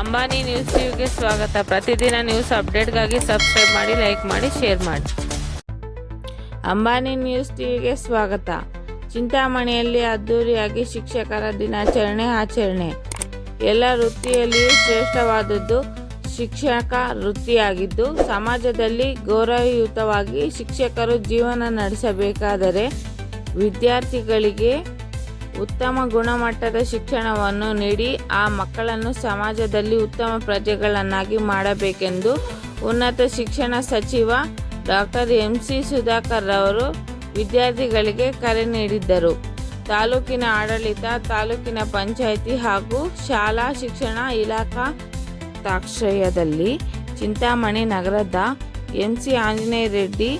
Ambani news ಟಿವಿಗೆ ಸ್ವಾಗತ. ಪ್ರತಿದಿನ ನ್ಯೂಸ್ ಅಪ್ಡೇಟ್ಗಾಗಿ ಸಬ್ಸ್ಕ್ರೈಬ್ ಮಾಡಿ, ಲೈಕ್ ಮಾಡಿ, ಶೇರ್ ಮಾಡಿ. ಅಂಬಾನಿ ನ್ಯೂಸ್ ಟಿವಿಗೆ ಸ್ವಾಗತ. ಚಿಂತಾಮಣಿಯಲ್ಲಿ ಅದ್ದೂರಿಯಾಗಿ ಶಿಕ್ಷಕರ ದಿನಾಚರಣೆ ಆಚರಣೆ. ಎಲ್ಲ ವೃತ್ತಿಯಲ್ಲಿಯೂ ಶ್ರೇಷ್ಠವಾದದ್ದು ಶಿಕ್ಷಕ ವೃತ್ತಿಯಾಗಿದ್ದು, ಸಮಾಜದಲ್ಲಿ ಗೌರವಯುತವಾಗಿ ಶಿಕ್ಷಕರು ಜೀವನ ನಡೆಸಬೇಕಾದರೆ ವಿದ್ಯಾರ್ಥಿಗಳಿಗೆ ಉತ್ತಮ ಗುಣಮಟ್ಟದ ಶಿಕ್ಷಣವನ್ನು ನೀಡಿ ಆ ಮಕ್ಕಳನ್ನು ಸಮಾಜದಲ್ಲಿ ಉತ್ತಮ ಪ್ರಜೆಗಳನ್ನಾಗಿ ಮಾಡಬೇಕೆಂದು ಉನ್ನತ ಶಿಕ್ಷಣ ಸಚಿವ ಡಾಕ್ಟರ್ ಎಂ ಸಿ ಸುಧಾಕರ್ ರವರು ವಿದ್ಯಾರ್ಥಿಗಳಿಗೆ ಕರೆ ನೀಡಿದ್ದರು. ತಾಲೂಕಿನ ಆಡಳಿತ, ತಾಲೂಕಿನ ಪಂಚಾಯಿತಿ ಹಾಗೂ ಶಾಲಾ ಶಿಕ್ಷಣ ಇಲಾಖಾ ತಾಕ್ಷಯದಲ್ಲಿ ಚಿಂತಾಮಣಿ ನಗರದ ಎಂ ಸಿ ಆಂಜನೇಯ ರೆಡ್ಡಿ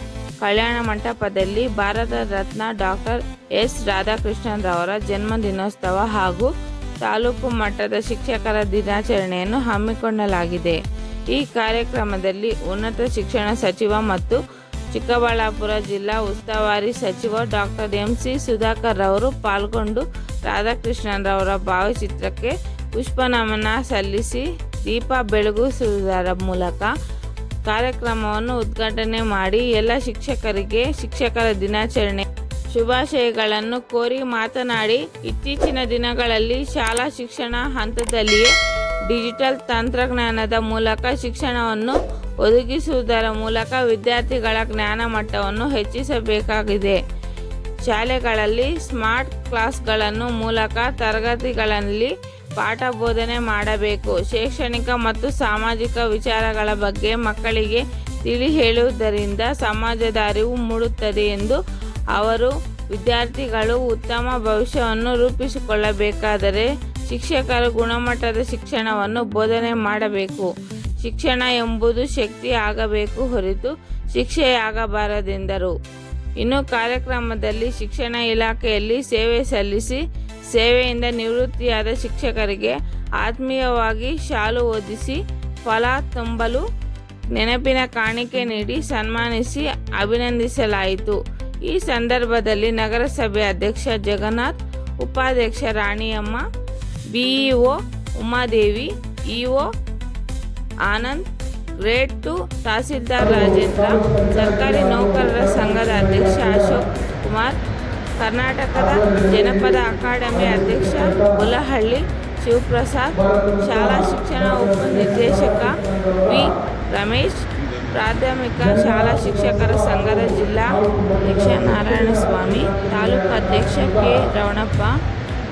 ಕಲ್ಯಾಣ ಮಂಟಪದಲ್ಲಿ ಭಾರತ ರತ್ನ ಡಾಕ್ಟರ್ ಎಸ್ ರಾಧಾಕೃಷ್ಣನ್ರವರ ಜನ್ಮ ದಿನೋತ್ಸವ ಹಾಗೂ ತಾಲೂಕು ಮಟ್ಟದ ಶಿಕ್ಷಕರ ದಿನಾಚರಣೆಯನ್ನು ಹಮ್ಮಿಕೊಳ್ಳಲಾಗಿದೆ. ಈ ಕಾರ್ಯಕ್ರಮದಲ್ಲಿ ಉನ್ನತ ಶಿಕ್ಷಣ ಸಚಿವ ಮತ್ತು ಚಿಕ್ಕಬಳ್ಳಾಪುರ ಜಿಲ್ಲಾ ಉಸ್ತುವಾರಿ ಸಚಿವ ಡಾಕ್ಟರ್ ಎಂ ಸಿ ಸುಧಾಕರ್ ರವರು ಪಾಲ್ಗೊಂಡು ರಾಧಾಕೃಷ್ಣನ್ರವರ ಭಾವಚಿತ್ರಕ್ಕೆ ಪುಷ್ಪನಮನ ಸಲ್ಲಿಸಿ ದೀಪ ಬೆಳಗಿಸುವುದರ ಮೂಲಕ ಕಾರ್ಯಕ್ರಮವನ್ನು ಉದ್ಘಾಟನೆ ಮಾಡಿ ಎಲ್ಲ ಶಿಕ್ಷಕರಿಗೆ ಶಿಕ್ಷಕರ ದಿನಾಚರಣೆ ಶುಭಾಶಯಗಳನ್ನು ಕೋರಿ ಮಾತನಾಡಿ, ಇತ್ತೀಚಿನ ದಿನಗಳಲ್ಲಿ ಶಾಲಾ ಶಿಕ್ಷಣ ಹಂತದಲ್ಲಿಯೇ ಡಿಜಿಟಲ್ ತಂತ್ರಜ್ಞಾನದ ಮೂಲಕ ಶಿಕ್ಷಣವನ್ನು ಒದಗಿಸುವುದರ ಮೂಲಕ ವಿದ್ಯಾರ್ಥಿಗಳ ಜ್ಞಾನ ಮಟ್ಟವನ್ನು ಹೆಚ್ಚಿಸಬೇಕಾಗಿದೆ. ಶಾಲೆಗಳಲ್ಲಿ ಸ್ಮಾರ್ಟ್ ಕ್ಲಾಸ್ಗಳನ್ನು ಮೂಲಕ ತರಗತಿಗಳಲ್ಲಿ ಪಾಠ ಬೋಧನೆ ಮಾಡಬೇಕು. ಶೈಕ್ಷಣಿಕ ಮತ್ತು ಸಾಮಾಜಿಕ ವಿಚಾರಗಳ ಬಗ್ಗೆ ಮಕ್ಕಳಿಗೆ ತಿಳಿ ಹೇಳುವುದರಿಂದ ಸಮಾಜದ ಅರಿವು ಮೂಡುತ್ತದೆ ಎಂದು ಅವರು ವಿದ್ಯಾರ್ಥಿಗಳು ಉತ್ತಮ ಭವಿಷ್ಯವನ್ನು ರೂಪಿಸಿಕೊಳ್ಳಬೇಕಾದರೆ ಶಿಕ್ಷಕರು ಗುಣಮಟ್ಟದ ಶಿಕ್ಷಣವನ್ನು ಬೋಧನೆ ಮಾಡಬೇಕು. ಶಿಕ್ಷಣ ಎಂಬುದು ಶಕ್ತಿ ಆಗಬೇಕು ಹೊರತು ಶಿಕ್ಷೆಯಾಗಬಾರದೆಂದರು. ಇನ್ನು ಕಾರ್ಯಕ್ರಮದಲ್ಲಿ ಶಿಕ್ಷಣ ಇಲಾಖೆಯಲ್ಲಿ ಸೇವೆ ಸಲ್ಲಿಸಿ ಸೇವೆಯಿಂದ ನಿವೃತ್ತಿಯಾದ ಶಿಕ್ಷಕರಿಗೆ ಆತ್ಮೀಯವಾಗಿ ಶಾಲು ಓದಿಸಿ ಫಲ ತುಂಬಲು ನೆನಪಿನ ಕಾಣಿಕೆ ನೀಡಿ ಸನ್ಮಾನಿಸಿ ಅಭಿನಂದಿಸಲಾಯಿತು. ಈ ಸಂದರ್ಭದಲ್ಲಿ ನಗರಸಭೆ ಅಧ್ಯಕ್ಷ ಜಗನ್ನಾಥ್, ಉಪಾಧ್ಯಕ್ಷ Raniyamma, BEO Umadevi, EO Anand, grade two tahsildar Rajendra, ಸರ್ಕಾರಿ ನೌಕರರ ಸಂಘದ ಅಧ್ಯಕ್ಷ ಅಶೋಕ್ ಕುಮಾರ್ ಕರ್ನಾಟಕದ ಜನಪದ ಅಕಾಡೆಮಿ ಅಧ್ಯಕ್ಷ ಹುಲಹಳ್ಳಿ ಶಿವಪ್ರಸಾದ್, ಶಾಲಾ ಶಿಕ್ಷಣ ಉಪನಿರ್ದೇಶಕ ವಿ. ರಮೇಶ್, ಪ್ರಾಥಮಿಕ ಶಾಲಾ ಶಿಕ್ಷಕರ ಸಂಘದ ಜಿಲ್ಲಾ ಅಧ್ಯಕ್ಷ ನಾರಾಯಣಸ್ವಾಮಿ, ತಾಲೂಕು ಅಧ್ಯಕ್ಷ ಕೆ. ರವಣಪ್ಪ,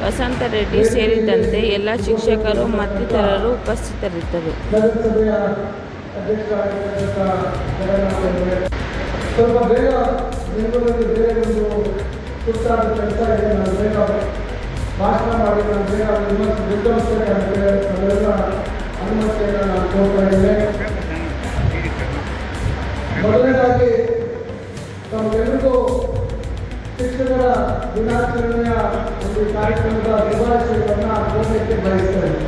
ವಸಂತ ರೆಡ್ಡಿ ಸೇರಿದಂತೆ ಎಲ್ಲ ಶಿಕ್ಷಕರು ಮತ್ತಿತರರು ಉಪಸ್ಥಿತರಿದ್ದರು. ಸ್ವಲ್ಪ ಬೇಗ ಸುತ್ತಾದ ಕೆಲಸ ಇದೆ, ನಾನು ಬೇಗ ಭಾಷಣ ಮಾಡಿ, ನಾನು ಬೇಗ ವಿಮರ್ಶೆ ಅಂದರೆ ಅದೆಲ್ಲ ಅನುಮತಿಯನ್ನು ನಾನು ಕೋರ್ತಾ ಇದ್ದೇನೆ. ಮೊದಲನೇದಾಗಿ, ತಮ್ಮೆಲ್ಲರಿಗೂ ಶಿಕ್ಷಕರ ದಿನಾಚರಣೆಯ ಒಂದು ಕಾರ್ಯಕ್ರಮದ ಶುಭಾಶಯವನ್ನು ಕೋರಲಿಕ್ಕೆ ಬಯಸ್ತೇನೆ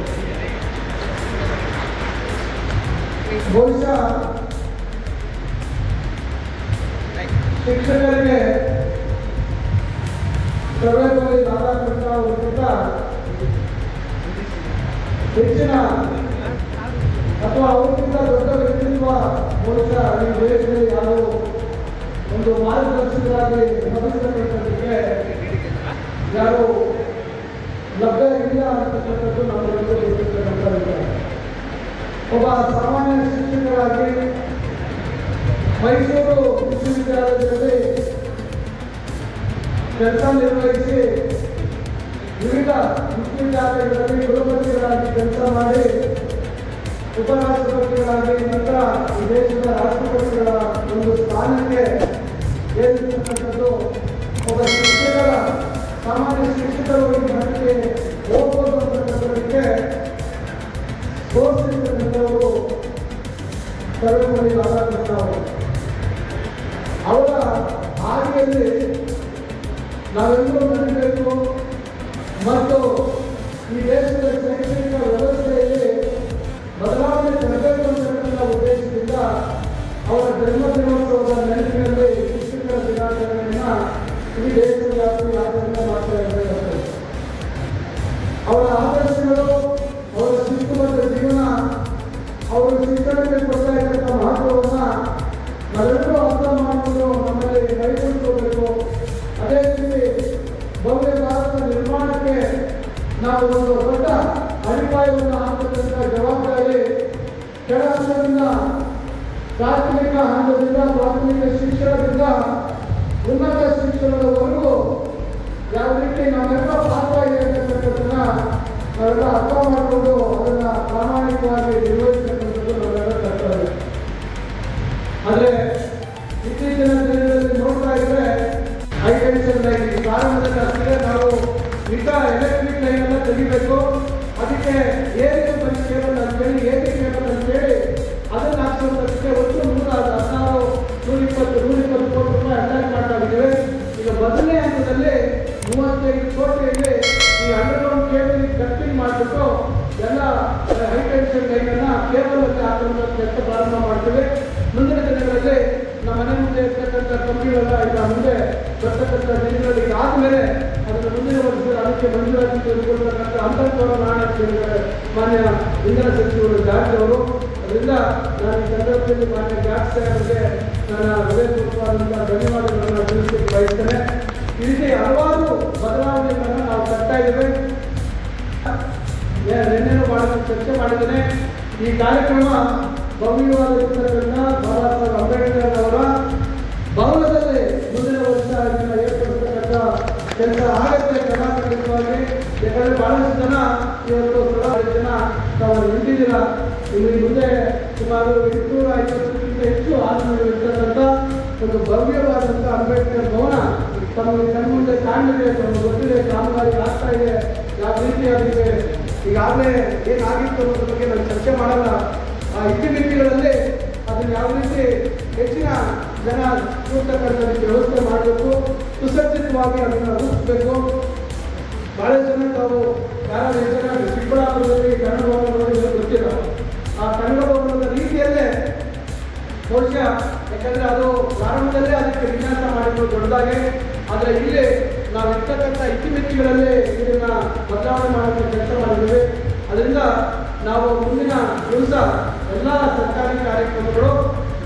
ಬಹುಶಃ ಶಿಕ್ಷಕರಿಗೆ ಸರ್ವೇಪಲ್ಲಿ ರಾಧಾಕೃಷ್ಣ ಅವರಿಗಿಂತ ಹೆಚ್ಚಿನ ಅಥವಾ ಅವರಿಗಿಂತ ದೊಡ್ಡ ವ್ಯಕ್ತಿತ್ವ ಬಹುಶಃ ಈ ದೇಶದಲ್ಲಿ ಯಾರು? ಒಂದು ಮಾರ್ಗದರ್ಶಕರಾಗಿ ಸಮಸ್ಯೆ ಯಾರು ಲಭ್ಯ ಇಲ್ಲ ಅಂತಕ್ಕಂಥದ್ದು ನಮ್ಮೆಲ್ಲರಿಗೂ ಗೊತ್ತಿರ್ತಕ್ಕಂಥ ಒಬ್ಬ ಸಾಮಾನ್ಯ ಶಿಕ್ಷಕರಾಗಿ ಮೈಸೂರು ವಿಶ್ವವಿದ್ಯಾಲಯದಲ್ಲಿ ಕೆಲಸ ನಿರ್ವಹಿಸಿ ವಿವಿಧ ವಿಶ್ವವಿದ್ಯಾಲಯಗಳಲ್ಲಿ ಕುಲಪತಿಗಳಾಗಿ ಕೆಲಸ ಮಾಡಿ ಉಪರಾಷ್ಟ್ರಪತಿಗಳಾಗಿ ನಂತರ ಈ ದೇಶದ ರಾಷ್ಟ್ರಪತಿಗಳ ಒಂದು ಸ್ಥಾನಕ್ಕೆ ಏರಿರ್ತಕ್ಕಂಥದ್ದು ಒಬ್ಬ ಶಿಕ್ಷಕರ, ಸಾಮಾನ್ಯ ಶಿಕ್ಷಕರು ಮಟ್ಟಿಗೆ ಹೋಗ್ಬೋದು ಅಂತಕ್ಕಂಥದಕ್ಕೆ ತೋರಿಸಿರ್ತಕ್ಕಂಥವರು ರಾಧಾಕೃಷ್ಣ ಅವರು. ಅವರ ಹಾದಿಯಲ್ಲಿ ನಾವೆಲ್ಲರೂ ನಡೀಬೇಕು ಮತ್ತು ಈ ದೇಶದ ಶೈಕ್ಷಣಿಕ ವ್ಯವಸ್ಥೆಯಲ್ಲಿ ಬದಲಾವಣೆ ತರಬೇಕು ಅಂತಕ್ಕಂಥ ಉದ್ದೇಶದಿಂದ ಅವರ ಜನ್ಮ ದಿನೋತ್ಸವದ ನೆನಪಿನಲ್ಲಿ ಶಿಕ್ಷಕರ ದಿನಾಚರಣೆಯನ್ನ ನಾವು ಒಂದು ದೊಡ್ಡ ಅಡಿಪಾಯವನ್ನು ಹಾಕತಕ್ಕಂಥ ಜವಾಬ್ದಾರಿ ಕೆಳ ಪ್ರಾಥಮಿಕ ಹಂತದಿಂದ ಪ್ರಾಥಮಿಕ ಶಿಕ್ಷಣದಿಂದ ಉನ್ನತ ಶಿಕ್ಷಣದವರೆಗೂ ಯಾವ ರೀತಿ ನಮ್ಮೆಲ್ಲ ಪಾತ್ರ ಇದೆ ಅಂತಕ್ಕಂಥದ್ದನ್ನ ನಾವೆಲ್ಲ ಅರ್ಥ ಮಾಡಿಕೊಂಡು ಅದನ್ನು ಪ್ರಾಮಾಣಿಕವಾಗಿ ಚರ್ಚೆ ಮಾಡಿದ್ದೇನೆ. ಈ ಕಾರ್ಯಕ್ರಮ ಭವ್ಯವಾಗಿರ್ತಕ್ಕಂಥ ಬಾಬಾ ಸಾಹೇಬ್ ಅಂಬೇಡ್ಕರ್ ಅವರ ಭವನದಲ್ಲಿ ಮುಂದಿನ ವರ್ಷ ಇದನ್ನು ಏರ್ಪಡಿಸತಕ್ಕಂಥ ಕೆಲಸ ಆಗತ್ತೆ ಕರ್ನಾಟಕವಾಗಿ ಯಾಕಂದರೆ ಬಹಳಷ್ಟು ಜನ ಇವತ್ತು ಸುಮಾರು ಜನ ತಾವು ನಿಂತಿದ್ದೀರ ಇಲ್ಲಿ ಮುಂದೆ ಸುಮಾರು ಎಂಟುನೂರ ಐವತ್ತಕ್ಕಿಂತ ಹೆಚ್ಚು ಆಸನಗಳು ಇರ್ತಕ್ಕಂಥ ಒಂದು ಭವ್ಯವಾದಂಥ ಅಂಬೇಡ್ಕರ್ ಭವನ ತಮಗೆ ಕಣ್ಮುಂದೆ ಕಾಣಲಿದೆ, ತಮಗೆ ಗೊತ್ತಿದೆ ಕಾಮಗಾರಿ ಆಗ್ತಾ ಇದೆ, ಯಾವ ರೀತಿ ಅದಕ್ಕೆ ಈಗಾಗಲೇ ಏನಾಗಿತ್ತು ಅನ್ನೋದ್ರ ಬಗ್ಗೆ ನಾನು ಚರ್ಚೆ ಮಾಡಲ್ಲ. ಆ ಇತಿಮಿತಿಗಳಲ್ಲಿ ಅದನ್ನು ಯಾವ ರೀತಿ ಹೆಚ್ಚಿನ ಜನ ಕೂರ್ತಕ್ಕಂಥದಕ್ಕೆ ವ್ಯವಸ್ಥೆ ಮಾಡಬೇಕು, ಸುಸಜ್ಜಿತವಾಗಿ ಅದನ್ನು ರೂಪಿಸಬೇಕು. ಬಹಳ ಜನ ತಾವು ಯಾರು ಹೆಚ್ಚಿನ ಚಿಕ್ಕಬಳ್ಳಾಪುರದಲ್ಲಿ ಕನ್ನಡ ಭವನ ನೋಡಿದ್ರೆ ಗೊತ್ತಿಲ್ಲ. ಆ ಕನ್ನಡ ಭವನದ ರೀತಿಯಲ್ಲೇ ಬಹುಶಃ ಯಾಕಂದರೆ ಅದು ಪ್ರಾರಂಭದಲ್ಲೇ ಅದಕ್ಕೆ ವಿನ್ಯಾಸ ಮಾಡಿದ್ರು ದೊಡ್ಡದಾಗಿ ಆದರೆ ಇಲ್ಲಿ ನಾವು ಇರ್ತಕ್ಕಂಥ ಇತಿಮಿತಿಗಳಲ್ಲಿ ಇದನ್ನ ಬದಲಾವಣೆ ಮಾಡಲು ಕೆಲಸ ಮಾಡಿದ್ದೇವೆ. ಅದರಿಂದ ನಾವು ಮುಂದಿನ ದಿವಸ ಎಲ್ಲ ಸರ್ಕಾರಿ ಕಾರ್ಯಕ್ರಮಗಳು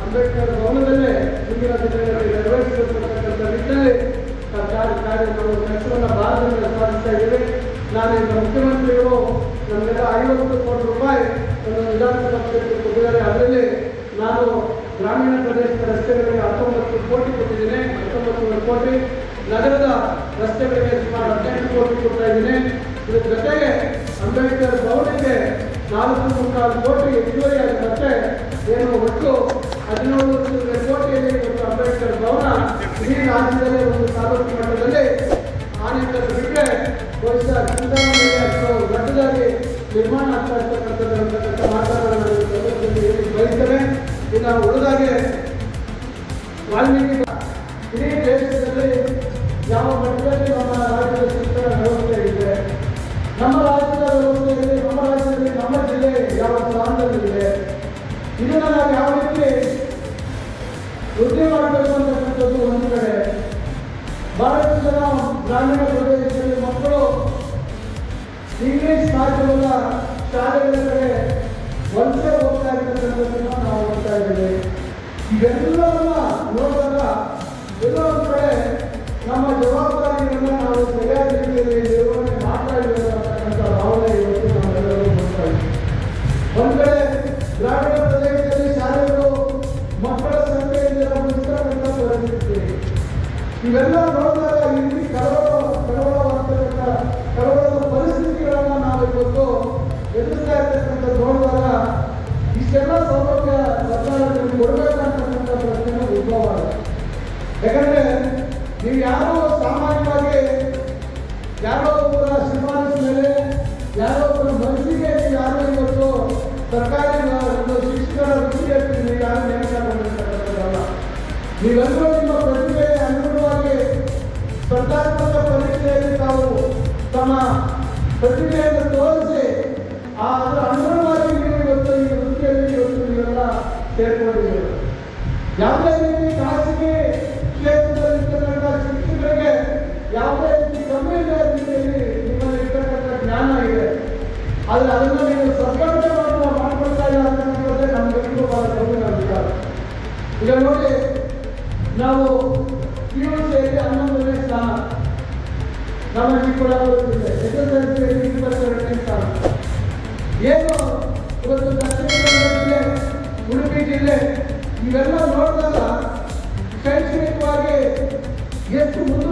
ಅಂಬೇಡ್ಕರ್ ಭವನದಲ್ಲೇ ಮುಂದಿನ ದಿನಗಳಲ್ಲಿ ನೆರವೇರಿಸತಕ್ಕಂಥ ನಿಟ್ಟಿನಲ್ಲಿ ಸರ್ಕಾರ ಕಾರ್ಯಕ್ರಮಗಳು ನಾವು ಕೆಲಸವನ್ನು ಭಾರತದಲ್ಲಿ ಸಾಧಿಸ್ತಾ ಇದ್ದೇವೆ. ನಾನು ಈಗ ಮುಖ್ಯಮಂತ್ರಿಗಳು ನಮಗೆಲ್ಲ ಐವತ್ತು ಕೋಟಿ ರೂಪಾಯಿ ನನ್ನ ವಿಧಾನಸಭಾ ಕ್ಷೇತ್ರಕ್ಕೆ ಕೊಟ್ಟಿದ್ದಾರೆ. ಅದರಲ್ಲಿ ನಾನು ಗ್ರಾಮೀಣ ಪ್ರದೇಶದ ರಸ್ತೆಗಳಿಗೆ ಹತ್ತೊಂಬತ್ತು ಕೋಟಿ ಕೊಟ್ಟಿದ್ದೇನೆ ಹತ್ತೊಂಬತ್ತು ಕೋಟಿ. ನಗರದ ರಸ್ತೆಗಳಿಗೆ ಸುಮಾರು ಹದಿನೆಂಟು ಕೋಟಿ ಕೊಡ್ತಾ ಇದ್ದೇನೆ. ಇದರ ಜೊತೆಗೆ ಅಂಬೇಡ್ಕರ್ ಭವನಕ್ಕೆ ನಾಲ್ಕು ಮುಕ್ಕಾಲು ಕೋಟಿ ಹೆಚ್ಚುವರಿಯಾದ ಮತ್ತೆ ಏನು ಒಟ್ಟು ಹದಿನೇಳು ಕೋಟಿಯಲ್ಲಿ ಇವತ್ತು ಅಂಬೇಡ್ಕರ್ ಭವನ ಇಡೀ ರಾಜ್ಯದಲ್ಲಿ ಒಂದು ತಾಲೂಕು ಮಟ್ಟದಲ್ಲಿ ಆ ನಿಟ್ಟಿನಲ್ಲಿ ಬಿಟ್ಟರೆ ಬಹುಶಃ ಚಿಂತಾಮಣಿಯಲ್ಲಿ ದೊಡ್ಡದಾಗಿ ನಿರ್ಮಾಣ ಆಗ್ತಾ ಇರ್ತಕ್ಕಂಥದ್ದು ಅಂತಕ್ಕಂಥ ಮಾತುಗಳನ್ನು ನಾನು ಉಳಿದಾಗೆ ವಾಲ್ಮೀಕಿ ಇಡೀ ದೇಶದಲ್ಲಿ ಯಾವ ಮಟ್ಟದಲ್ಲಿ ನಮ್ಮ ರಾಜ್ಯದ ಶಿಕ್ಷಣ ವ್ಯವಸ್ಥೆ ಇದೆ, ನಮ್ಮ ರಾಜ್ಯದ ನಮ್ಮ ರಾಜ್ಯದಲ್ಲಿ, ನಮ್ಮ ಜಿಲ್ಲೆ ಯಾವ ಸ್ಥಾನದಲ್ಲಿದೆ ಇದನ್ನ ನಾವು ಯಾವ ರೀತಿ ವೃದ್ಧಿ ಮಾಡಬೇಕು ಅಂತಕ್ಕಂಥದ್ದು ಒಂದು ಕಡೆ. ಬಹಳಷ್ಟು ಜನ ಗ್ರಾಮೀಣ ಪ್ರದೇಶದಲ್ಲಿ ಮಕ್ಕಳು ಇಂಗ್ಲಿಷ್ ಮಾಧ್ಯಮದ ಶಾಲೆಗಳ Yeah. ಪ್ರತಿಭೆಯನ್ನು ತೋರಿಸಿ, ಆ ಅದರ ಅನುಗುಣವಾಗಿ ನೀವು ಇವತ್ತು ಈ ವೃತ್ತಿಯಲ್ಲಿ ಇವತ್ತು ನೀವೆಲ್ಲ ಸೇರ್ಕೊಂಡಿದ್ದೀರಿ. ಯಾವುದೇ ರೀತಿ ಖಾಸಗಿ ಕ್ಷೇತ್ರದಲ್ಲಿರ್ತಕ್ಕಂಥ ಶಿಕ್ಷಕರಿಗೆ ಯಾವುದೇ ರೀತಿ ಕಮ್ಮಿ ಇಲ್ಲದ ರೀತಿಯಲ್ಲಿ ನಿಮ್ಮಲ್ಲಿ ಇರ್ತಕ್ಕಂಥ ಜ್ಞಾನ ಇದೆ. ಆದರೆ ಅದನ್ನು ನೀವು ಸದ್ಬಳಕೆ ಮಾಡುವ ಮಾಡ್ಕೊಳ್ತಾ ಇಲ್ಲ ಅಂತಕ್ಕಂಥದ್ದೇ ಕಮ್ಮಿ ಈಗ ನೋಡಿ, ನಾವು ಇಪ್ಪತ್ತೆರಡನೇ ಸ್ಥಾನ ಏನು ಇವತ್ತು ದಕ್ಷಿಣ ಉಡುಪಿ ಜಿಲ್ಲೆ ಇವೆಲ್ಲ ನೋಡಿದಾಗ ಶೈಕ್ಷಣಿಕವಾಗಿ ಎಷ್ಟು ಮುಂದುವರೆದಿದೆ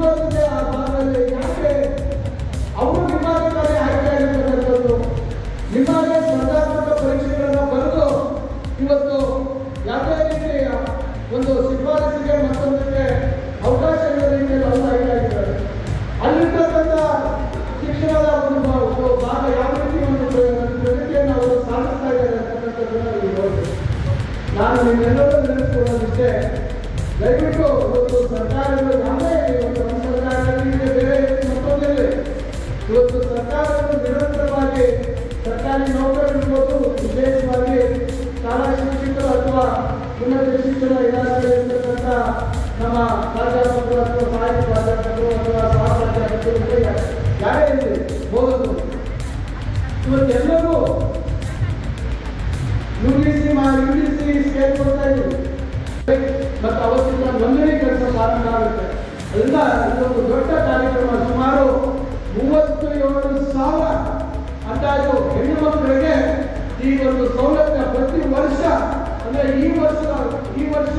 ಸರ್ಕಾರಿ ನೌಕರರಿರ್ಬೋದು ವಿಶೇಷವಾಗಿ ಶಾಲಾ ಶಿಕ್ಷಕರು ಅಥವಾ ಉನ್ನತ ಶಿಕ್ಷಣ ಇಲಾಖೆಯಲ್ಲಿರ್ತಕ್ಕಂಥ ನಮ್ಮ ಪ್ರಾಧ್ಯಾಪಕರು ಅಥವಾ ಸಹಾಯಕ ಪ್ರಾಧ್ಯಾಪಕರು ಅಥವಾ ಸಹ ಪ್ರಾಧ್ಯಾಪಕರು ಯಾರೇ ಇರಲಿ, ಹೋಗೋದು. ಇವತ್ತೆಲ್ಲರೂ ಯು ಡಿ ಸಿ ಮಾ ಯು ಡಿ ಸಿ ಸ್ಕೇಲ್ ಕೊಡ್ತಾ ಇದ್ದೀವಿ ಮತ್ತು ಅವತ್ತಿನ ನೋಂದಣಿ ಕೆಲಸ ಪ್ರಾರಂಭ ಆಗುತ್ತೆ. ಅದರಿಂದ ಇದೊಂದು ದೊಡ್ಡ ಕಾರ್ಯಕ್ರಮ. ಸುಮಾರು ಮೂವತ್ತು ಏಳು ಸಾವಿರ ಅಂದಾಜು ಹೆಣ್ಣು ಮಕ್ಕಳಿಗೆ ಈ ಒಂದು ಸೌಲಭ್ಯ ಪ್ರತಿ ವರ್ಷ, ಅಂದ್ರೆ ಈ ವರ್ಷ ಈ ವರ್ಷ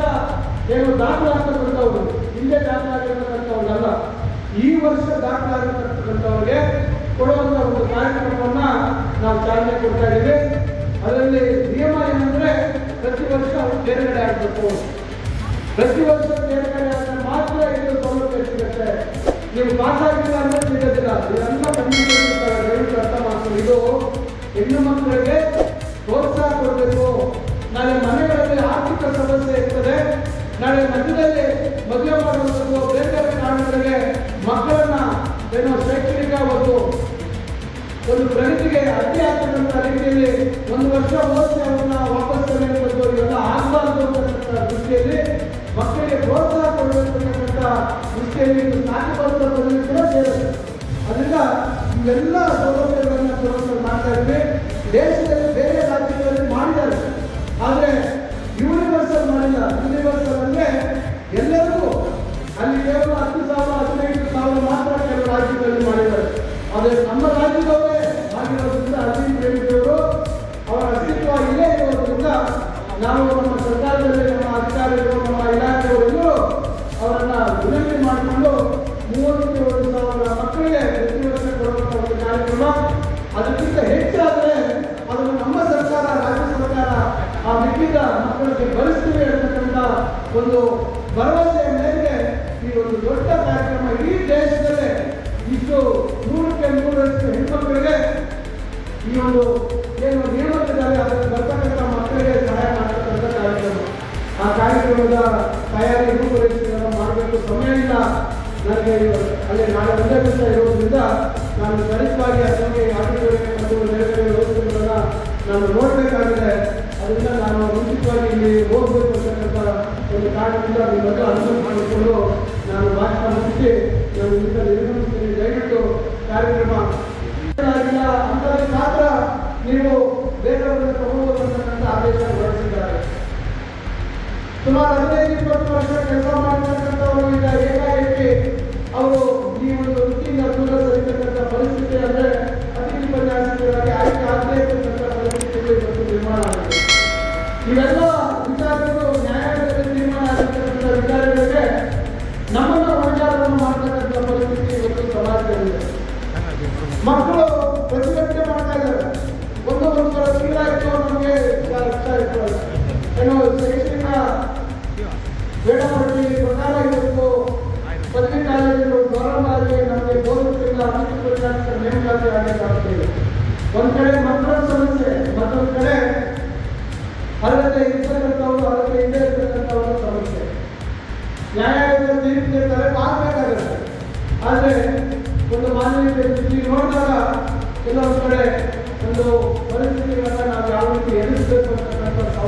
ಏನು ದಾಖಲಾಗ್ತಕ್ಕಂಥವ್ರು ಹಿಂದೆ ದಾಖಲಾಗಿರ್ತಕ್ಕಂಥವ್ರಲ್ಲ ಈ ವರ್ಷ ದಾಖಲಾಗಿರ್ತಕ್ಕಂಥವ್ರಿಗೆ ಕೊಡುವಂಥ ಒಂದು ಕಾರ್ಯಕ್ರಮವನ್ನ ನಾವು ಚಾಲನೆ ಕೊಡ್ತಾ ಇದ್ದೀವಿ. ಅದರಲ್ಲಿ ನಿಯಮ ಏನಂದ್ರೆ ಪ್ರತಿ ವರ್ಷ ತೇರ್ಗಡೆ ಆಗಬೇಕು. ಪ್ರತಿ ವರ್ಷ ನೀವು ಪಾಸ್ ಆಗಿಲ್ಲ ಅಂದ್ರೆ ಸಿಗೋದಿಲ್ಲ ಇದೆಲ್ಲ ಕಂಡಿರ್ತಾರೆ ದಯವಿಟ್ಟು ಅರ್ಥ ಮಾಡ್ಕೊಳ್ಳಿ. ಇದು ಹೆಣ್ಣು ಮಕ್ಕಳಿಗೆ ಪ್ರೋತ್ಸಾಹ ಕೊಡಬೇಕು. ನಾಳೆ ಮನೆಗಳಲ್ಲಿ ಆರ್ಥಿಕ ಸಮಸ್ಯೆ ಇರ್ತದೆ. ನಾಳೆ ಮಧ್ಯದಲ್ಲಿ ಮದುವೆ ಮಾಡುವಂಥದ್ದು ಬೇರೆ ಬೇರೆ ಕಾರಣಗಳಿಗೆ ಮಕ್ಕಳನ್ನ ಏನೋ ಶೈಕ್ಷಣಿಕ ಒಂದು ಒಂದು ಪ್ರಗತಿಗೆ ಅಡ್ಡಿ ಆಗ್ತಕ್ಕಂಥ ರೀತಿಯಲ್ಲಿ ಒಂದು ವರ್ಷ ಓದಿಸಿ ಅವ್ರನ್ನ ವಾಪಸ್ ತಗೊಂಡು ಇವೆಲ್ಲ ಆಗಬಾರ್ದು ಅಂತಕ್ಕಂಥ ದೃಷ್ಟಿಯಲ್ಲಿ. ಮಕ್ಕಳಿಗೆ ಪ್ರೋತ್ಸಾಹ ಕೊಡಬೇಕಂತ ದೃಷ್ಟಿಯಲ್ಲಿ ಸಾಕುವಂತ ಪದವಿ ಕೂಡ ಸೇರುತ್ತೆ ಅದರಿಂದ ಇವೆಲ್ಲ ಸೌಲಭ್ಯಗಳನ್ನು ಸೌಲಭ್ಯ ಮಾಡ್ತಾ ಇದ್ವಿ. ದೇಶದಲ್ಲಿ ಬೇರೆ ರಾಜ್ಯಗಳಲ್ಲಿ ಮಾಡಿದ್ದಾರೆ. ಆದರೆ ಯೂನಿವರ್ಸಲ್ ಮಾಡಿಲ್ಲ. ಯೂನಿವರ್ಸಲ್ ಅಂದರೆ ಎಲ್ಲರಿಗೂ ಅಲ್ಲಿ ಕೇವಲ ಹತ್ತು ಸಾವಿರ, ಹದಿನೈದು ಸಾವಿರ ಮಾತ್ರ ಕೆಲವು ರಾಜ್ಯಗಳಲ್ಲಿ ಮಾಡಿದ್ದಾರೆ. ಆದರೆ ನಮ್ಮ ರಾಜ್ಯದವರೇ ಆಗಿರೋದ್ರಿಂದ ಅರವಿಂದ್ ಪ್ರೇಮಿಯವರು ಅವರ ಅಸ್ತಿತ್ವ ಇಲ್ಲೇ ಇರೋದ್ರಿಂದ ನಾವು ಒಂದು ಭರವಸೆ ಮೇಲೆ ಈ ಒಂದು ದೊಡ್ಡ ಕಾರ್ಯಕ್ರಮ ಇಡೀ ದೇಶದಲ್ಲೇ ಇಷ್ಟು ನೂರಕ್ಕೆ ನೂರಷ್ಟು ಹೆಣ್ಮಕ್ಕಳಿಗೆ ಈ ಒಂದು ಏನು ನೇಮಕದಲ್ಲಿ ಅದಕ್ಕೆ ಬರ್ತಕ್ಕಂಥ ಮಕ್ಕಳಿಗೆ ಸಹಾಯ ಮಾಡತಕ್ಕಂಥ ಕಾರ್ಯಕ್ರಮ. ಆ ಕಾರ್ಯಕ್ರಮದ ತಯಾರಿ ರೂಪುರೇಷೆಗಳನ್ನು ಮಾಡಬೇಕು ಸಮಯ ಇಲ್ಲ ನನಗೆ ಅಲ್ಲಿ ನಾಳೆ ಒಂದೇ ದಿವಸ ಇರೋದ್ರಿಂದ ನಾನು ತ್ವರಿತವಾಗಿ ಅದಕ್ಕೆ ಆಡಿಟೋರಿಯಂ ಮತ್ತು ಬೇರೆ ವ್ಯವಸ್ಥೆಗಳನ್ನ ನಾನು ನೋಡಬೇಕಾಗಿದೆ. ಅದರಿಂದ ನಾನು ಮುಂಚಿತವಾಗಿ ಇಲ್ಲಿ ಹೋಗಬೇಕು ಅಂತಕ್ಕಂಥ ಒಂದು ಕಾರಣದಿಂದ ನಿಮ್ಮನ್ನು ಅನುಭವ ಮಾಡಿಕೊಂಡು ನಾನು ಭಾಷಣ ಮುಗಿಸಿ ನಾನು ಇದನ್ನು ನಿರ್ಗಮಿಸ್ತೀನಿ ದಯವಿಟ್ಟು ಕಾರ್ಯಕ್ರಮ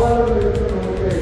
ಅಂತಕ್ಕಂಥ ಸವಾಲುಗಳು ಇವತ್ತು ನಮಗೆ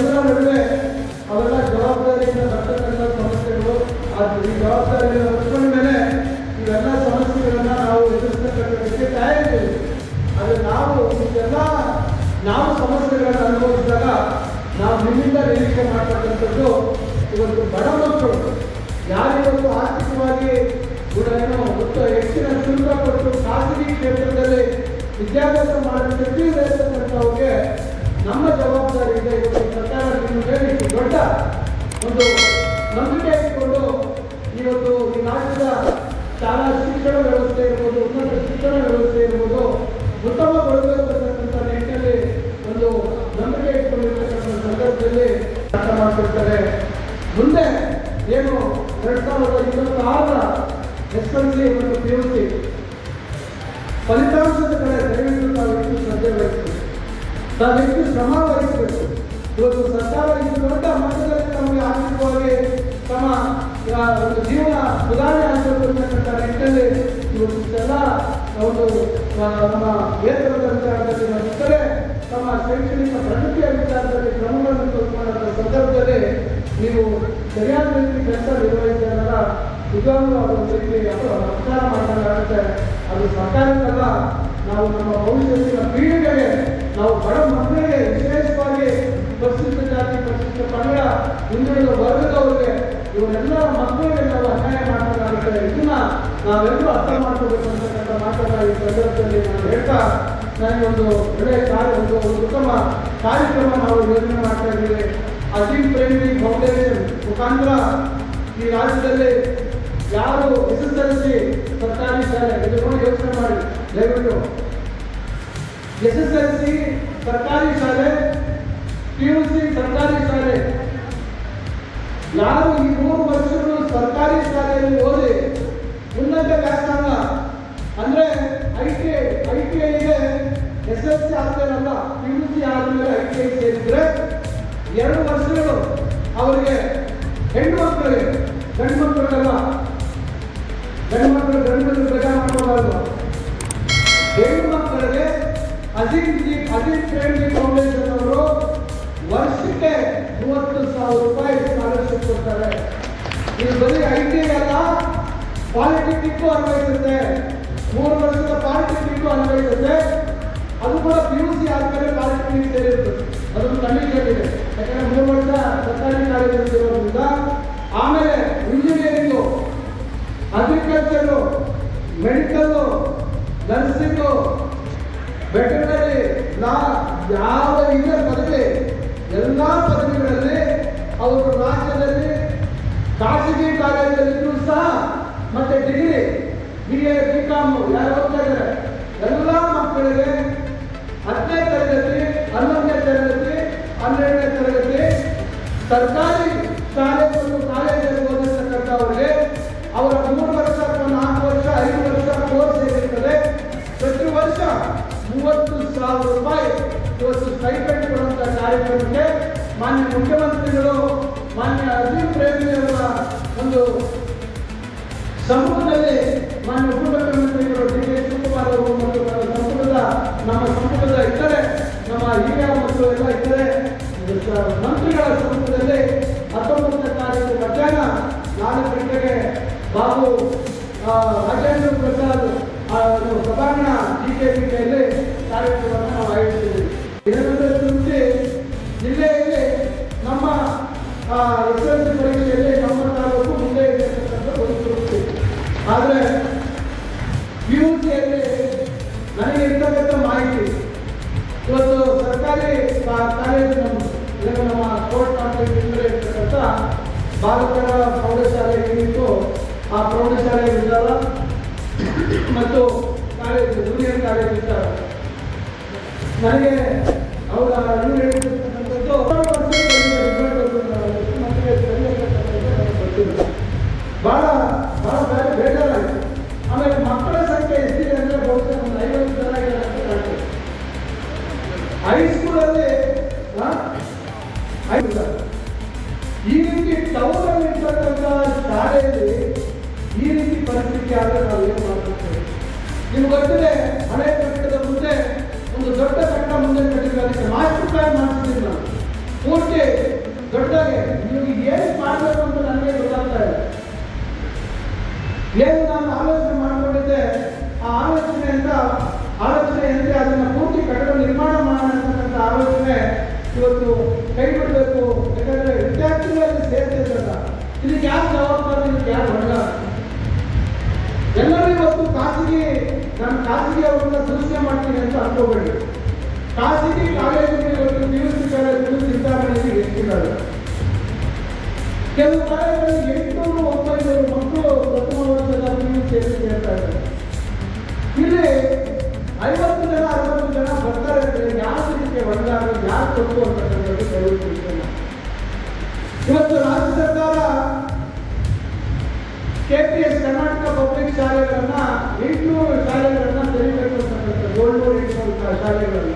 ಇಷ್ಟೆಲ್ಲರ ನಡುವೆ ಅವೆಲ್ಲ ಜವಾಬ್ದಾರಿಯಿಂದ ಬರ್ತಕ್ಕಂಥ ಸಮಸ್ಯೆಗಳು ಅದು ಈ ಜವಾಬ್ದಾರಿಯನ್ನು ಹೊತ್ಕೊಂಡ ಮೇಲೆ ಇವೆಲ್ಲ ಸಮಸ್ಯೆಗಳನ್ನು ನಾವು ಎದುರಿಸ್ತಕ್ಕಂಥದಕ್ಕೆ ತಯಾರಿದ್ದೀವಿ ಆದರೆ ನಾವು ಇದೆಲ್ಲ ನಾವು ಸಮಸ್ಯೆಗಳನ್ನು ಅನುಭವಿಸಿದಾಗ ನಾವು ನಿಮ್ಮಿಂದ ನಿರೀಕ್ಷೆ ಮಾಡ್ತಕ್ಕಂಥದ್ದು ಇವತ್ತು ಬಡ ಮಕ್ಕಳು. ಯಾರಿವತ್ತು ಆರ್ಥಿಕವಾಗಿ ಕೂಡ ಹೆಚ್ಚಿನ ಶುಲ್ಕ ಕೊಟ್ಟು ಖಾಸಗಿ ಕ್ಷೇತ್ರದಲ್ಲಿ ವಿದ್ಯಾಭ್ಯಾಸ ಮಾಡಲು ನಮ್ಮ ಜವಾಬ್ದಾರಿ ಇದೆ ಸರ್ಕಾರ ನಿಮ್ಮ ದೊಡ್ಡ ಒಂದು ನಂಬಿಕೆ ಇಟ್ಟುಕೊಂಡು ಇವತ್ತು ಈ ರಾಜ್ಯದ ಶಾಲಾ ಶಿಕ್ಷಣ ವ್ಯವಸ್ಥೆ ಇರ್ಬೋದು, ಉನ್ನತ ಶಿಕ್ಷಣ ವ್ಯವಸ್ಥೆ ಇರ್ಬೋದು, ಉತ್ತಮ ಅಂತಕ್ಕಂಥ ನಿಟ್ಟಿನಲ್ಲಿ ಒಂದು ನಂಬಿಕೆ ಇಟ್ಕೊಂಡಿರ್ತಕ್ಕಂಥ ಸಂದರ್ಭದಲ್ಲಿ ಅರ್ಥ ಮಾಡ್ತಿರ್ತಾರೆ. ಮುಂದೆ ಏನು ಎರಡ್ ಸಾವಿರದ ಇಪ್ಪತ್ತಾರರ ಎಸ್ ಎಲ್ ಸಿ ಮತ್ತು ಪಿ ಯು ಸಿ ಫಲಿತಾಂಶದ ಕಡೆ ದಯವಿಟ್ಟು ನಾವು ಹೆಚ್ಚು ಶ್ರದ್ಧೆ ವಹಿಸಬೇಕು ನಾವು ಹೆಚ್ಚು ಶ್ರಮ ವಹಿಸಬೇಕು. ಇವತ್ತು ಸರ್ಕಾರ ಇಷ್ಟು ದೊಡ್ಡ ಮಟ್ಟದಲ್ಲಿ ನಮಗೆ ಆರ್ಥಿಕವಾಗಿ ತಮ್ಮ ಒಂದು ಜೀವನ ಸುಧಾರಣೆ ಆಗಬೇಕು ಅಂತಕ್ಕಂಥ ಇವತ್ತು ಇಷ್ಟೆಲ್ಲ ಒಂದು ನಮ್ಮ ವೇತನದ ವಿಚಾರದಲ್ಲಿ ತಮ್ಮ ಶೈಕ್ಷಣಿಕ ಪ್ರಗತಿಯ ವಿಚಾರದಲ್ಲಿ ಕ್ರಮಗಳನ್ನು ತೆಗೆದುಕೊಂಡಂಥ ಸಂದರ್ಭದಲ್ಲಿ ನೀವು ಸರಿಯಾದ ರೀತಿ ಕೆಲಸ ನಿರ್ವಹಿಸಿದಾಗ ನಿಜವಾಗ್ಲೂ ಅದೊಂದು ರೀತಿ ಅಥವಾ ಪ್ರಚಾರ ಮಾಡಬೇಕಾಗುತ್ತೆ ಅದು ಸರ್ಕಾರಕ್ಕಲ್ಲ ನಾವು ನಮ್ಮ ಭವಿಷ್ಯದ ಪೀಳಿಗೆಗೆ ನಾವು ಬಡ ಮಕ್ಕಳಿಗೆ ವಿಶೇಷವಾಗಿ ಪರಿಶಿಷ್ಟ ಜಾತಿ ಪರಿಶಿಷ್ಟ ಪಂಗಡ ಹಿಂದುಳಿದ ವರ್ಗದವರಿಗೆ ಇವರೆಲ್ಲ ಮಕ್ಕಳಿಗೆ ನಾವು ಅನ್ಯಾಯ ಮಾಡಬೇಕಾಗುತ್ತೆ ಇದನ್ನ ನಾವೆಲ್ಲರೂ ಅರ್ಥ ಮಾಡ್ಕೋಬೇಕು ಅಂತಕ್ಕಂಥ ಮಾತನ್ನ ಈ ಸಂದರ್ಭದಲ್ಲಿ ನಾನು ಹೇಳ್ತಾ ನನಗೊಂದು ಒಳ್ಳೆಯ ಕಾರ್ಯ, ಒಂದು ಉತ್ತಮ ಕಾರ್ಯಕ್ರಮ ನಾವು ಯೋಜನೆ ಮಾಡ್ತಾ ಇದ್ದೀವಿ. ಅಜೀಂ ಪ್ರೇಮಿ ಫೌಂಡೇಶನ್ ಮುಖಾಂತರ ಈ ರಾಜ್ಯದಲ್ಲಿ ಯಾರು ಎಸ್ ಎಸ್ ಸರ್ಕಾರಿ ಶಾಲೆ ಇದನ್ನು ಯೋಚನೆ ಮಾಡಿ. ದಯವಿಟ್ಟು ಎಸ್ ಎಸ್ ಎಲ್ ಸಿ ಸರ್ಕಾರಿ ಶಾಲೆ ಪಿ ಯು ಸಿ ಸರ್ಕಾರಿ ಶಾಲೆ. ಯಾರು ಈ ಮೂರು ವರ್ಷಗಳು ಸರ್ಕಾರಿ ಶಾಲೆಯಲ್ಲಿ ಓದಿ ಉನ್ನತ ವ್ಯಾಸಂಗ ಅಂದ್ರೆ I T I I T ಐಗೆ S L C ಆದ್ಮೇಲಲ್ಲ ಪಿ ಯು ಸಿ ಆದ್ಮೇಲೆ ಐ ಟಿ ಐ ಸೇರಿದ್ರೆ ಎರಡು ವರ್ಷಗಳು ಅವರಿಗೆ ಹೆಣ್ಣು ಮಕ್ಕಳಿಗೆ ಗಂಡು ಮಕ್ಕಳಿಗೆಲ್ಲ. ಗಂಡು ಮಕ್ಕಳು ಗಂಡು ಮಕ್ಕಳು ಪ್ರಚಾರ ಮಾಡ್ಕೋಬಾರ್ದು. ಅದಕ್ಕೆ ಅಜೀಂ ಪ್ರೇಮಿ ಫೌಂಡೇಶನ್ ಅವರು ವರ್ಷಕ್ಕೆ ಮೂವತ್ತು ಸಾವಿರ ರೂಪಾಯಿ ಸ್ಕಾಲರ್ಶಿಪ್ ಕೊಡ್ತಾರೆ. ಇದು ಬರೀ ಐ ಟಿ ಅಲ್ಲ ಪಾಲಿಟೆಕ್ನಿಕ್ಕು ಅನ್ವಯಿಸುತ್ತೆ. ಮೂರು ವರ್ಷದ ಪಾಲಿಟೆಕ್ನಿಕ್ಕು ಅನ್ವಯಿಸುತ್ತೆ. ಅದು ಕೂಡ ಪಿ ಯು ಸಿ ಆದ್ಮೇಲೆ ಪಾಲಿಟೆಕ್ನಿಕ್ ಸೇರಿರುತ್ತೆ. ಅದೊಂದು ಕಂಡೀಷನ್ ಇದೆ ಯಾಕಂದ್ರೆ ಮೂರು ವರ್ಷ ಸರ್ಕಾರಿ ಕಾಲೇಜಲ್ಲಿ ಇರೋದ್ರಿಂದ ಆಮೇಲೆ engineering agriculture medical nursing veterinary law ಯಾವ ಇದೆ ಪದವಿ, ಎಲ್ಲ ಪದವಿಗಳಲ್ಲಿ ಅವರು ರಾಜ್ಯದಲ್ಲಿ ಖಾಸಗಿ ಕಾಲೇಜಲ್ಲಿದ್ದರೂ ಸಹ ಮತ್ತೆ degree B A B com ಮಂತ್ರಿಗಳ ಸಮ್ಮುಖದಲ್ಲಿ ಹತ್ತೊಂಬತ್ತನೇ ತಾರೀಕು ಮಧ್ಯಾಹ್ನ ನಾಲ್ಕು ಗಂಟೆಗೆ ಬಾಬು ರಾಜೇಂದ್ರ ಪ್ರಸಾದ್ ಸಭಾಂಗಣ ಜಿ ಕೆ ಕಾರ್ಯಕ್ರಮವನ್ನು ನಾವು ಆಯೋಜಿಸಿದ್ದೀವಿ ಬಾಲಕರ ಪ್ರೌಢಶಾಲೆ ಏನಿತ್ತು ಆ ಪ್ರೌಢಶಾಲೆ ವಿಚಾರ ಮತ್ತು ಕಾಲೇಜು ಜೂನಿಯರ್ ಕಾಲೇಜ್ ವಿಚಾರ. ನನಗೆ ಅವರ ಅನ್ನು ಹೇಳಿರ್ತಕ್ಕಂಥದ್ದು ಅದಕ್ಕೆ ಪ್ಲಾನ್ ಮಾಡ್ತಿದ್ದೀನಿ ನಾನು ಪೂರ್ತಿ ದೊಡ್ಡದಾಗೆ ನೀವು ಏನು ಮಾಡಬೇಕು ಅಂತ ನನಗೆ ಗೊತ್ತಾಗ್ತಾ ಇದೆ ಏನು ನಾನು ಆಲೋಚನೆ ಮಾಡಿಕೊಂಡಿದ್ದೆ, ಆ ಆಲೋಚನೆಯಿಂದ ಅಂದರೆ ಅದನ್ನು ಪೂರ್ತಿ ಕಟ್ಟಡ ನಿರ್ಮಾಣ ಮಾಡೋಣ ಅಂತಕ್ಕಂಥ ಆಲೋಚನೆ ಇವತ್ತು ಕೈ ಬಿಡಬೇಕು ಯಾಕಂದ್ರೆ ವಿದ್ಯಾರ್ಥಿಗಳಲ್ಲಿ ಸೇರ್ತಿದ್ದಲ್ಲ ಇದಕ್ಕೆ ಯಾರು ಜವಾಬ್ದಾರಿ, ಇದಕ್ಕೆ ಯಾರು ಹೊರಗ ಎಲ್ಲರೂ ಇವತ್ತು ಖಾಸಗಿ, ನಾನು ಖಾಸಗಿ ಅವ್ರನ್ನ ದೃಶ್ಯ ಮಾಡ್ತೀನಿ ಅಂತ ಅನ್ಕೋಬೇಡಿ ಖಾಸಗಿ ಕಾಲೇಜಿಗೆ ಇವತ್ತು ಪಿ ಹೆಚ್ಚಿದ್ದಾರೆ ಕೆಲವು ಕಾಲೇಜಲ್ಲಿ ಎಂಟುನೂರು ಒಂಬೈನೂರು ಮಕ್ಕಳು ಪ್ರಥಮ ವರ್ಷದ ಪಿ ಸೇರಿ ಸೇರ್ತಾ ಇದ್ದಾರೆ. ಇಲ್ಲಿ ಐವತ್ತು ಜನ, ಅರವತ್ತು ಜನ ಬರ್ತಾರೆ ಅಂದರೆ ಯಾವ ರೀತಿಯ ಹೊರಗಾಗ ಯಾರು ತಪ್ಪು ಅಂತಕ್ಕಂಥದ್ದು ಕೆಲವು ವಿಷಯ. ಇವತ್ತು ರಾಜ್ಯ ಸರ್ಕಾರ K P S Karnataka public ಶಾಲೆಗಳನ್ನ ಎಂಟುನೂರು ಶಾಲೆಗಳನ್ನ ತೆರೀಬೇಕು ಅಂತಕ್ಕಂಥ ಏಳ್ನೂರು ಎಂಟುನೂರು ಶಾಲೆಗಳಲ್ಲಿ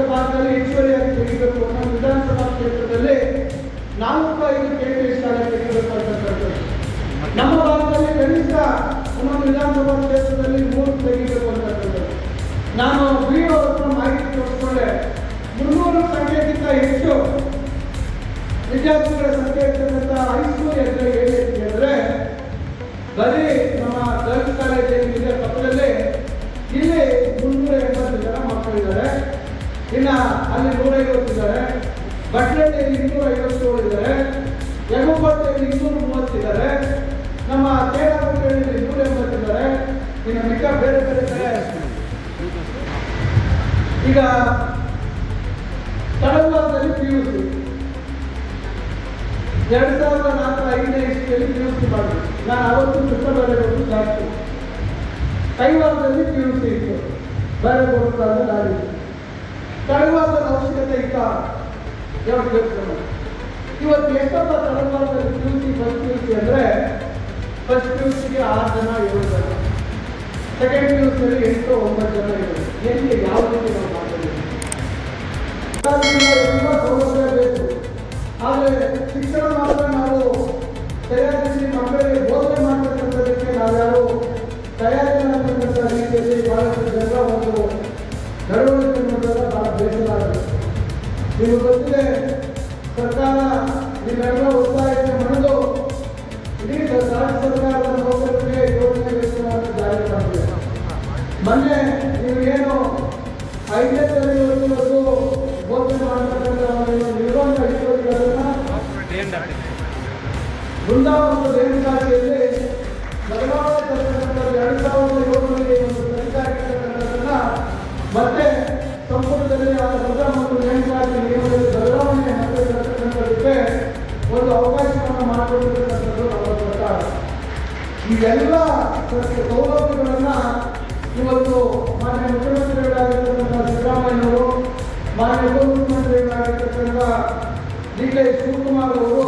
ಕರ್ನಾಟಕ ಭಾಗದಲ್ಲಿ ಹೆಚ್ಚುವರಿಯಾಗಿ ತೆಗಿಬೇಕು ನಮ್ಮ ವಿಧಾನಸಭಾ ಕ್ಷೇತ್ರದಲ್ಲಿ ನಾಲ್ಕು, ಐದು ಕೆಪಿಎಸ್ ಸ್ಥಾನ ತೆಗಿಬೇಕು ಅಂತಕ್ಕಂಥದ್ದು ನಮ್ಮ ಭಾಗದಲ್ಲಿ ಕನಿಷ್ಠ ಒಂದೊಂದು ವಿಧಾನಸಭಾ ಕ್ಷೇತ್ರದಲ್ಲಿ ಮೂರು ತೆಗಿಬೇಕು ಅಂತಕ್ಕಂಥದ್ದು ನಾನು ವಿಡಿಯೋ ಮಾಹಿತಿ ತೋರಿಸ್ಕೊಂಡೆ. ಮುನ್ನೂರು ಸಂಖ್ಯೆಗಿಂತ ಹೆಚ್ಚು ವಿದ್ಯಾರ್ಥಿಗಳ ಸಂಖ್ಯೆ ಇರ್ತಕ್ಕಂಥ ಹೈಸ್ಕೂಲ್ ಎದ್ರೆ ಹೇಳಿ ಅಂದರೆ, ಬರೀ ನಮ್ಮ ಗರ್ಲ್ಸ್ ಕಾಲೇಜ್ ಇನ್ನ ಅಲ್ಲಿ ನೂರೈವತ್ತು ಇದ್ದಾರೆ. ಬಟ್ಲಳ್ಳಿಯಲ್ಲಿ ಇನ್ನೂರ ಐವತ್ತೇಳು ಇದ್ದಾರೆ. ಯಗುಪಟ್ಟಿಯಲ್ಲಿ ಇನ್ನೂರ ಮೂವತ್ತಿದ್ದಾರೆ ನಮ್ಮ ಕೇರಳದಲ್ಲಿ ನೂರ ಎಂಬತ್ತಿದ್ದಾರೆ ಇನ್ನು ಮಿಕ್ಕ ಬೇರೆ ಬೇರೆ ಕಡೆ ಈಗ ತಡವಾದಲ್ಲಿ ಪಿ ಯು ಸಿ ಎರಡು ಸಾವಿರದ ನಾಲ್ಕರ ಐದನೇ ಇಸ್ವಿಯಲ್ಲಿ ಪಿ ಯು ಸಿ ಮಾಡಿದೆ ನಾನು ಅವತ್ತು ಕೃಷ್ಣಬೈರೇಗೌಡರು ಜಾಸ್ತಿ. ಕೈವಾರದಲ್ಲಿ ಪಿ ಯು ಸಿ ಇತ್ತು ಬೈರೇಗೌಡರು ನಾಡಿದ್ದು ತಡವಾರದ ಅವಶ್ಯಕತೆ ಇಲ್ಲ ಯೋಚನೆ ಇವತ್ತು ಎಷ್ಟೊಂದು ತಡವಾರದಲ್ಲಿ P U C first P U C ಅಂದರೆ ಫಸ್ಟ್ ಪಿ ಯು ಸಿಗೆ ಆರು ಜನ ಏಳು ಜನ ಸೆಕೆಂಡ್ ಪಿ ಯು ಸಿಯಲ್ಲಿ ಎಂಟು ಒಂಬತ್ತು ಜನ ಇದ್ದಾರೆ. ಎಲ್ಲಿ, ಯಾವ ರೀತಿ ನಾವು ಸೌಲಭ್ಯ ಬೇಕು. ಆದರೆ ಶಿಕ್ಷಣ ಮಾತ್ರ ನಾವು ಸರಿಯಾಗಿ ಮಕ್ಕಳಿಗೆ ಬೋಧನೆ ಮಾಡ್ತಕ್ಕಂಥದ್ದಕ್ಕೆ ನಾವ್ಯಾರು ತಯಾರಿ ಮಾಡ್ತಕ್ಕಂಥ ರೀತಿಯಲ್ಲಿ ಬಹಳಷ್ಟು ಜನರ ಒಂದು ನಡವಳಿಕೆ ನೋಡಿದಾಗ ಆಗುತ್ತೆ ನಿಮಗೆ ಗೊತ್ತಿದೆ ಸರ್ಕಾರ ನಿಮ್ಮೆಲ್ಲ ಒತ್ತಾಯಕ್ಕೆ ಮಣಿದು ಇಡೀ ರಾಜ್ಯ ಸರ್ಕಾರದ ನೌಕರರಿಗೆ ಯೋಜನೆ ವೆಚ್ಚವನ್ನು ಜಾರಿ ಮಾಡಿದೆ ಮೊನ್ನೆ ನೀವು ಏನು ಐದನೇ ತರಗತಿವರೆಗೂ ಘೋಷಣೆ ಮಾಡತಕ್ಕಂಥ ನಿರ್ಬಂಧ ಇಟ್ಕೊಂಡಿರೋದನ್ನ ಬೃಂದಾವನದ ರೇಣುಕಾಶಿಯಲ್ಲಿ ಬುದ್ಧ ಮತ್ತು ನೇಮಕಾತಿ ನಿಯಮದಲ್ಲಿ ಬದಲಾವಣೆ ತರತಕ್ಕಂಥದ್ದಕ್ಕೆ ಒಂದು ಅವಕಾಶವನ್ನು ಮಾಡಿಕೊಟ್ಟಿರ್ತಕ್ಕಂಥದ್ದು ನಮ್ಮ ಸರ್ಕಾರ. ಇವೆಲ್ಲ ಸೌಲಭ್ಯಗಳನ್ನು ಇವತ್ತು ಮಾನ್ಯ ಮುಖ್ಯಮಂತ್ರಿಗಳಾಗಿರ್ತಕ್ಕಂಥ ಸಿದ್ದರಾಮಯ್ಯನವರು, ಮಾನ್ಯ ಉಪಮುಖ್ಯಮಂತ್ರಿಗಳಾಗಿರ್ತಕ್ಕಂಥ ಡಿ ಕೆ ಶಿವಕುಮಾರ್ ಅವರು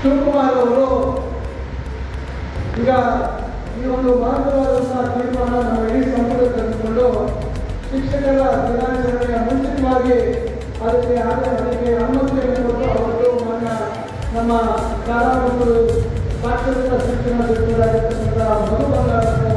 ಶಿವಕುಮಾರ್ ಅವರು ಈಗ ಈ ಒಂದು ಮಹತ್ವವಾದಂತಹ ತೀರ್ಮಾನ ನಮ್ಮ ತೆಗೆದುಕೊಂಡು ಶಿಕ್ಷಕರ ದಿನಾಚರಣೆಯ ಮುಂಚಿತವಾಗಿ ಅದಕ್ಕೆ ಅದಕ್ಕೆ ಅನುಮತಿಯನ್ನು ಕೊಟ್ಟು ಅವತ್ತು ನನ್ನ ನಮ್ಮ ಕಾರಣ ಸಾಕ್ಷರತಾ ಶಿಕ್ಷಣ ಸಚಿವರಾಗಿರ್ತಕ್ಕಂಥ ಮಧು ಬಂಗಾರಪ್ಪ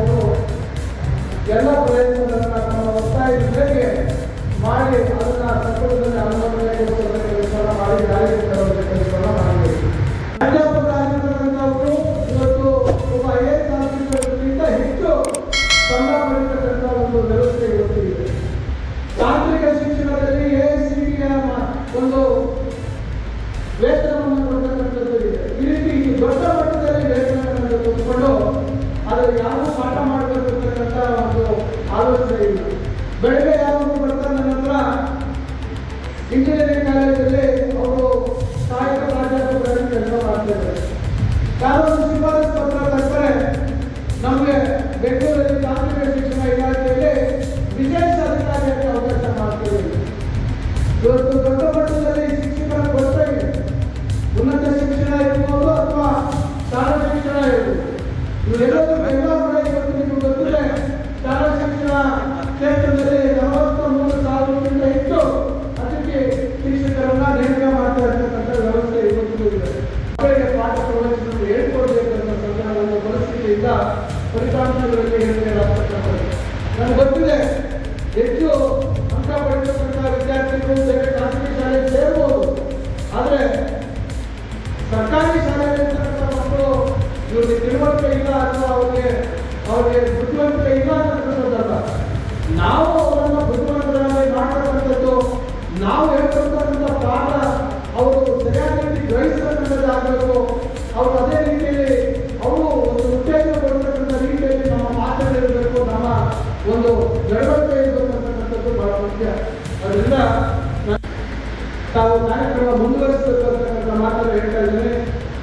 ತಾವು ಕಾರ್ಯಕ್ರಮ ಮುಂದುವರಿಸಬೇಕು ಅಂತಕ್ಕಂಥ ಮಾತನ್ನು ಹೇಳ್ತಾ ಇದ್ದೇನೆ.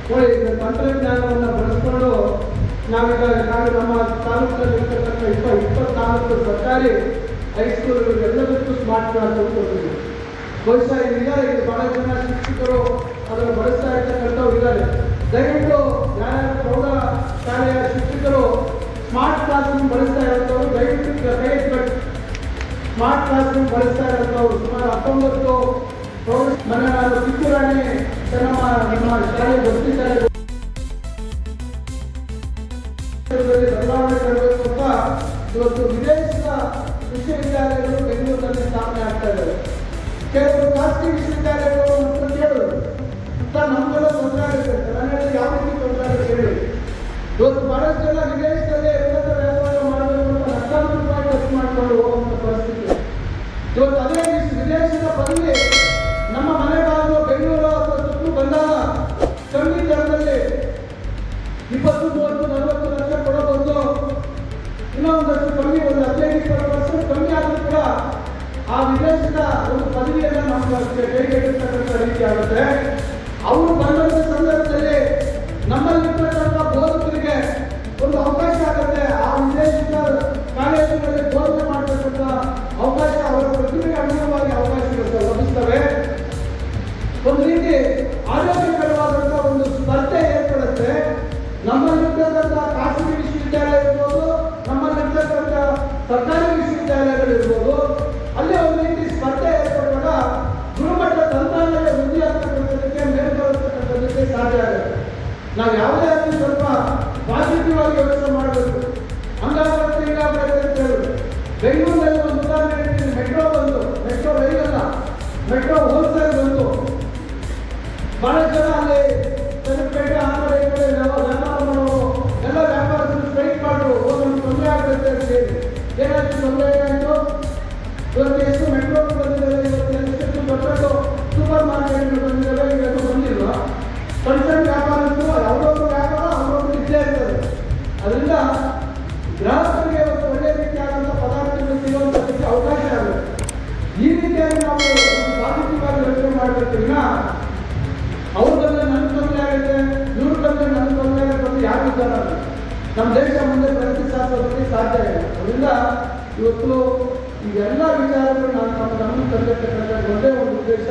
ನೋಡಿ ಈಗ ತಂತ್ರಜ್ಞಾನವನ್ನು ಬಳಸಿಕೊಂಡು ನಾವೀಗ ನಾವು ನಮ್ಮ ತಾಲೂಕಿನಲ್ಲಿರ್ತಕ್ಕಂಥ ಇಪ್ಪ ಇಪ್ಪತ್ನಾಲ್ಕು ಸರ್ಕಾರಿ ಹೈಸ್ಕೂಲ್ಗಳಿಗೆಲ್ಲದಕ್ಕೂ ಸ್ಮಾರ್ಟ್ ಕ್ಲಾಸ್ ಕೊಡ್ತೀವಿ ಬಹುಶಃ ಇಲ್ಲಿದ್ದಾರೆ, ಇಲ್ಲಿ ಬಹಳ ಜನ ಶಿಕ್ಷಕರು ಅದನ್ನು ಬಳಸ್ತಾ ಇರ್ತಕ್ಕಂಥವ್ರು ಇದ್ದಾರೆ. ದಯವಿಟ್ಟು ಯಾರ್ಯಾರು ಪ್ರೌಢ ಶಾಲೆಯ ಶಿಕ್ಷಕರು ಸ್ಮಾರ್ಟ್ ಕ್ಲಾಸ್ ರೂಮ್ ಬಳಸ್ತಾ ಇರೋಂಥವ್ರು ದಯವಿಟ್ಟು ಈಗ ಸ್ಮಾರ್ಟ್ ಕ್ಲಾಸ್ ರೂಮ್ ಬಳಸ್ತಾ ಇರೋಂಥವ್ರು ಸುಮಾರು ಹತ್ತೊಂಬತ್ತು ಪ್ರೌಢ ಮನ ನಾನು ಕಿತ್ತೂರಾಣಿ ನಮ್ಮ ನಿಮ್ಮ ಶಾಲೆ ಇವತ್ತು ವಿದೇಶದ ವಿಶ್ವವಿದ್ಯಾಲಯಗಳು ಬೆಂಗಳೂರಿನಲ್ಲಿ ಸ್ಥಾಪನೆ ಆಗ್ತಾ ಇದ್ದಾವೆ. ಕೆಲವರು ಖಾಸಗಿ ವಿಶ್ವವಿದ್ಯಾಲಯಗಳು ಅಂತ ಕೇಳಿದ್ರು ಸರ್ ನಮ್ಗೆಲ್ಲ ತೊಂದರೆ ಆಗುತ್ತೆ ಯಾವ ರೀತಿ ತೊಂದರೆ ಆಗುತ್ತೆ ಇವತ್ತು ಅಂತ ಲಕ್ಷಾಂತರ ರೂಪಾಯಿ ಖರ್ಚು ಮಾಡಿಕೊಂಡು ಅಂತ ಪರಿಸ್ಥಿತಿ. ಇವತ್ತು ಅದೇ ವಿದೇಶದ ಬದಲಿ ಒಂದು ಪದವಿಯನ್ನ ನಮ್ಮ ಕೈಗೆಟತಕ್ಕಂಥ ರೀತಿ ಆಗುತ್ತೆ? ನಾವು ಯಾವುದೇ ಆಗಲಿ ಸ್ವಲ್ಪ ಪಾಸಿಟಿವ್ ಆಗಿ ಯೋಚನೆ ಮಾಡಬೇಕು. ಹಂಗಾಗುತ್ತೆ ಹಿಂಗಾಗುತ್ತೆ ಅಂತ ಹೇಳಿದ್ರು ಬೆಂಗಳೂರಿನಲ್ಲಿ ಒಂದು ಉದಾಹರಣೆ ಮೆಟ್ರೋ ಬಂತು ಮೆಟ್ರೋ ರೈಲ್ ಅಲ್ಲ ಮೆಟ್ರೋ ಹೋಲ್ಸೇಲ್ ಬಂತು ಬಹಳ ಜನ ಅಲ್ಲಿ ಚನ್ನಪೇಟೆ ಆ ಕಡೆ ನಾವು ವ್ಯಾಪಾರ ಮಾಡೋರು ಎಲ್ಲ ವ್ಯಾಪಾರಸ್ಥರು ಸ್ಟ್ರೈಕ್ ಮಾಡಿದ್ರು ಓ ನಮ್ಗೆ ತೊಂದರೆ ಆಗುತ್ತೆ ಅಂತ ಹೇಳಿ. ಏನಾಯ್ತು ತೊಂದರೆ ಏನಾಯಿತು ಇವತ್ತು ಎಷ್ಟು ಅದರಿಂದ ಇವತ್ತು ಇವೆಲ್ಲ ವಿಚಾರಗಳು ನಾನು ನಮ್ಮ ಗಮನ ಒಂದೇ ಒಂದು ಉದ್ದೇಶ.